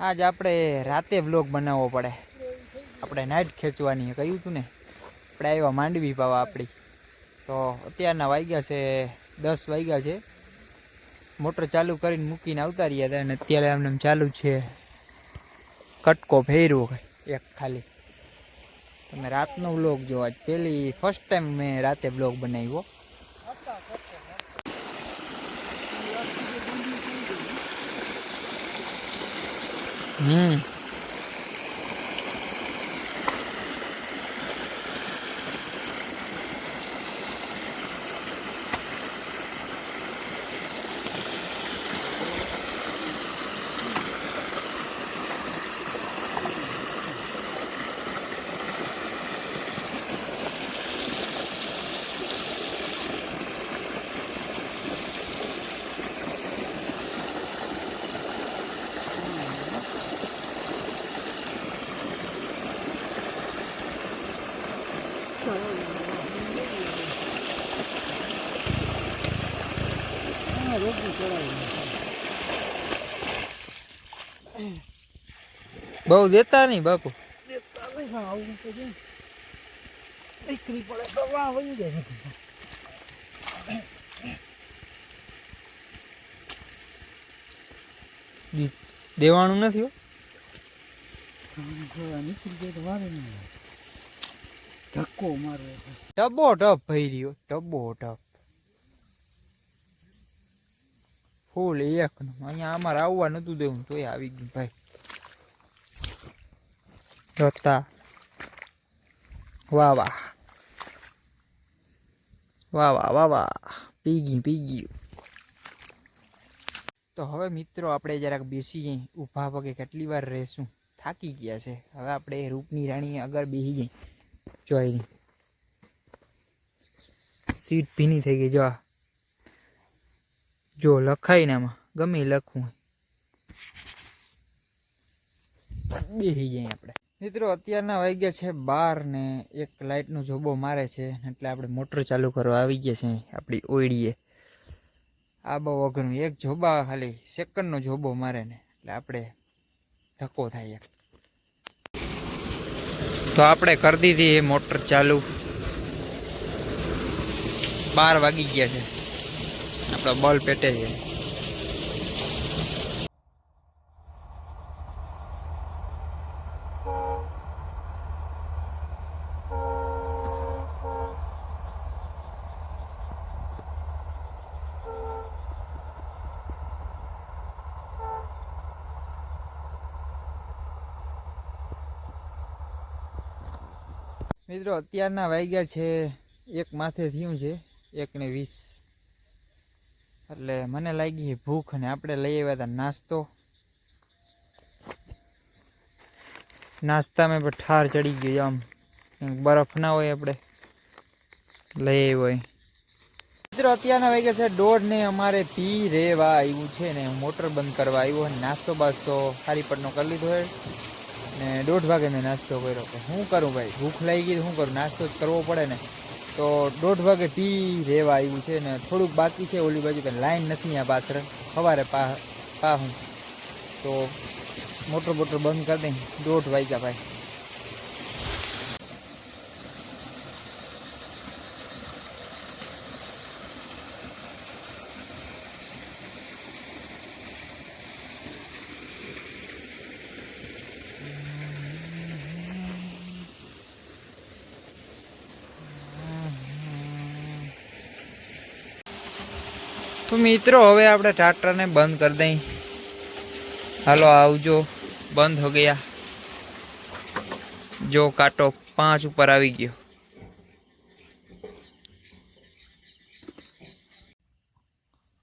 આજ આપણે રાતે વ્લોગ બનાવવો પડે. આપણે નાઇટ ખેંચવાની કહ્યું હતું ને. આપણે આવ્યા માંડવી પાવા આપણી. તો અત્યારના વાગ્યા છે, દસ વાગ્યા છે. મોટર ચાલુ કરીને મૂકીને આવતા રહ્યા હતા અને અત્યારે એમને ચાલુ છે, કટકો ફેરવો એક ખાલી. તમે રાતનો વ્લોગ જો આજ પહેલી ફર્સ્ટ ટાઈમ મેં રાતે વ્લોગ બનાવ્યો. Mm. બહુ દેતા નહીં બાપુ. દેવાનું નથી ધક્કો મારો ટબો ટપ ભાઈ રહ્યો ટબો. ટપ ફૂલ એક અહીંયા અમારે આવવા નતું દેવું, તોય આવી ગયું ભાઈ. જોતા વાહ વાહ. વાહ વાહ વાહ વાહ. પી ગયું પી ગયું. તો હવે મિત્રો આપણે જરાક બેસી ઊભા પગે કેટલી વાર રહેશું? થાકી ગયા છે. હવે આપણે રૂપની રાણી આગળ બેસી જઈ જોઈ સીટ ભીની થઈ ગઈ, જો. જો લખાય ને આમાં, ગમે લખવું બેસી જઈએ આપણે. મિત્રો, અત્યારના વાગ્યા છે બાર ને એક લાઇટનો જોબો મારે છે, એટલે આપણે મોટર ચાલુ કરવા આવી ગયા છે, આપણી ઓઈડીએ આ બહુ અઘરું. એક જોબા ખાલી, સેકન્ડનો જોબો મારે ને, એટલે આપણે ધક્કો થાય. તો આપણે કરી દીધી એ મોટર ચાલુ. બાર વાગી ગયા છે. આપણો બોલ પેટે છે. મિત્રો અત્યારના વાગ્યા છે એક માથે થયું છે એકને વીસ. એટલે મને લાગી ભૂખ ને આપણે લઈ આવ્યા હતા નાસ્તો. નાસ્તામાં પણ ઠાર ચડી ગયો આમ. બરફ ના હોય આપણે. લઈ આવ્યો મિત્રો, અત્યારના વાગ્યા છે દોઢ ને અમારે પી રેવા આવ્યું છે ને મોટર બંધ કરવા આવ્યો નાસ્તો બાસ્તો સારી પડનો કરી લીધો હોય ને દોઢ વાગે મેં નાસ્તો કર્યો. કે શું કરું ભાઈ? ભૂખ લાગી ગઈ શું કરું? નાસ્તો જ કરવો પડે ને. તો દોઢ વાગે ટી રેવા આવ્યું છે ને થોડુંક બાકી છે ઓલી બાજુ કે લાઈન નથી આ પાત્ર સવારે પા પા હું તો મોટર બોટર બંધ કરી દઈ. દોઢ વાગ્યા ભાઈ. તો મિત્રો, હવે આપણે ટ્રાક્ટરને બંધ કરી દઈ. હાલો, આવજો. બંધ હો ગયા. જો, કાંટો પાંચ ઉપર આવી ગયો.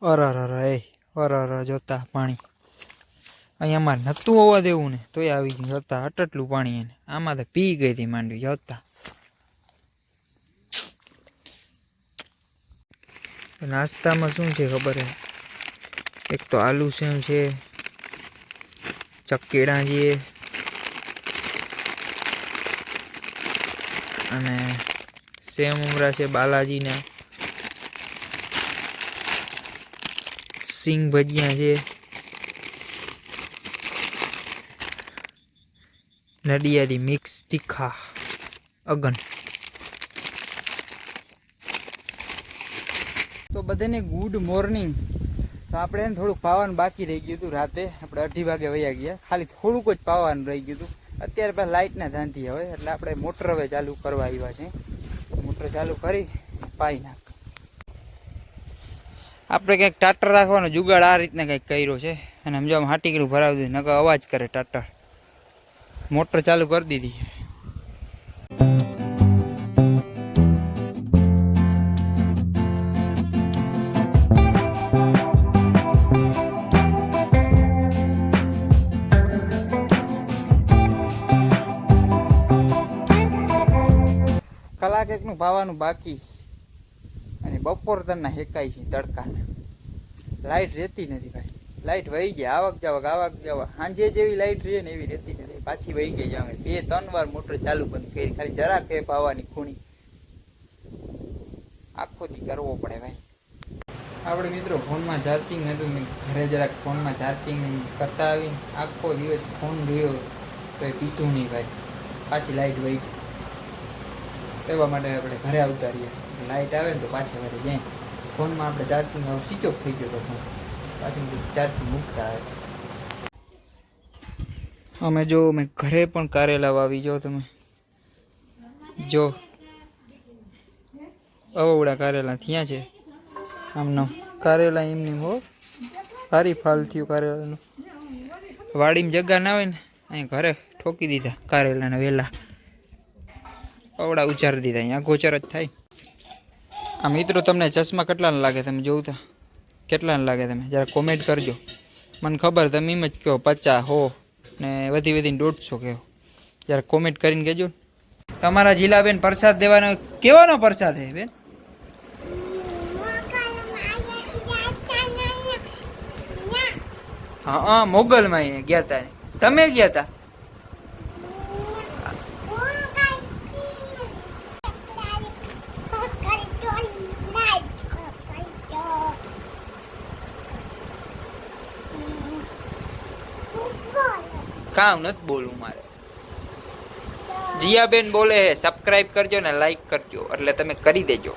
અર અર અર એ અર અર જોતા પાણી. અહીંયા અમારે નહોતું હોવા દેવું ને, તોય આવી ગયું. જોતા અટટલું પાણી એને. આમાં તો પી ગઈ હતી માંડવી, જોતા. નાસ્તામાં શું છે ખબર હે? એક તો આલુ સેમ છે, ચકેડા છે, અને સેમ ઉમરા છે બાલાજીના, સિંગ ભજીયા છે, નડિયાદી મિક્સ તીખા, અગન. તો બધાને ગુડ મોર્નિંગ તો આપણે એને થોડુંક પાવાનું બાકી રહી ગયું હતું રાતે. આપણે અઢી વાગે વયા ગયા. ખાલી થોડુંક જ પાવાનું રહી ગયું હતું. અત્યારે પણ લાઇટના ધાંધી હવે, એટલે આપણે મોટર હવે ચાલુ કરવા આવ્યા છે. મોટર ચાલુ કરી પાઈ નાખ. આપણે કંઈક ટાટર રાખવાનો જુગાડ આ રીતના કંઈક કર્યો છે. અને સમજો આમ હાટીકડું ભરાવી દીધું, નકર અવાજ કરે ટાટર. મોટર ચાલુ કરી દીધી. કલાક ભાવાનું બાકી. અને બપોર તરના હેકાય છે તડકાના. લાઇટ રહેતી નથી ભાઈ. લાઇટ વહી ગઈ આવક જાવક આવક જાવક. સાંજે જેવી લાઇટ રહે ને એવી રહેતી નથી. પાછી વહી ગઈ જાવ બે, ત્રણ વાર મોટર ચાલુ બંધ કરી. ખાલી જરાક એ ભાવાની ખૂણી. આખો દી કરવો પડે ભાઈ. આપણે મિત્રો ફોનમાં ચાર્જિંગ નહોતું મેં ઘરે જરાક ફોનમાં ચાર્જિંગ કરતા આવીને આખો દિવસ ફોન રહ્યો તો એ પીતું નહીં ભાઈ. પાછી લાઇટ વહી એવા માટે આપણે ઘરે આવતા રહીએ લાઇટ આવે ને તો પાછી ઘરે જાય ફોનમાં આપણે ચાર્જિંગ સ્વિચ ઓફ થઈ ગયો તો ફોન પાછું ચાર્જિંગ મૂકતા આવે અમે જો મેં ઘરે પણ કારેલા વાવી જો તમે. જો. અવડા કારેલા ત્યાં છે. આમનો કારેલા એમની હો. સારી ફાલ થયું કારેલાનું વાડીમાં જગ્યા ના હોય ને અહીં ઘરે ઠોકી દીધા કારેલાના વેલા. અવડા ઉચ્ચારી દીધા. અહીંયા ગોચર જ થાય. આ મિત્રો તમને ચશ્મા કેટલાને લાગે તમે જોવું તો? કેટલાના લાગે તમે? જરા કોમેન્ટ કરજો. મને ખબર તમે એમ જ કહો, પચાસ હો ને વધી વધીને દોઢસો કહો. જરા કોમેન્ટ કરીને કહેજો તમારા જીલાબેન પ્રસાદ દેવાનો, કેવાનો પ્રસાદ હે બેન? હા મોગલમાં ગયા તા. તમે ગયા તા? કામ નથી બોલવું મારે. જીયાબેન બોલે સબસ્ક્રાઈબ કરજો ને લાઈક કરજો. એટલે તમે કરી દેજો.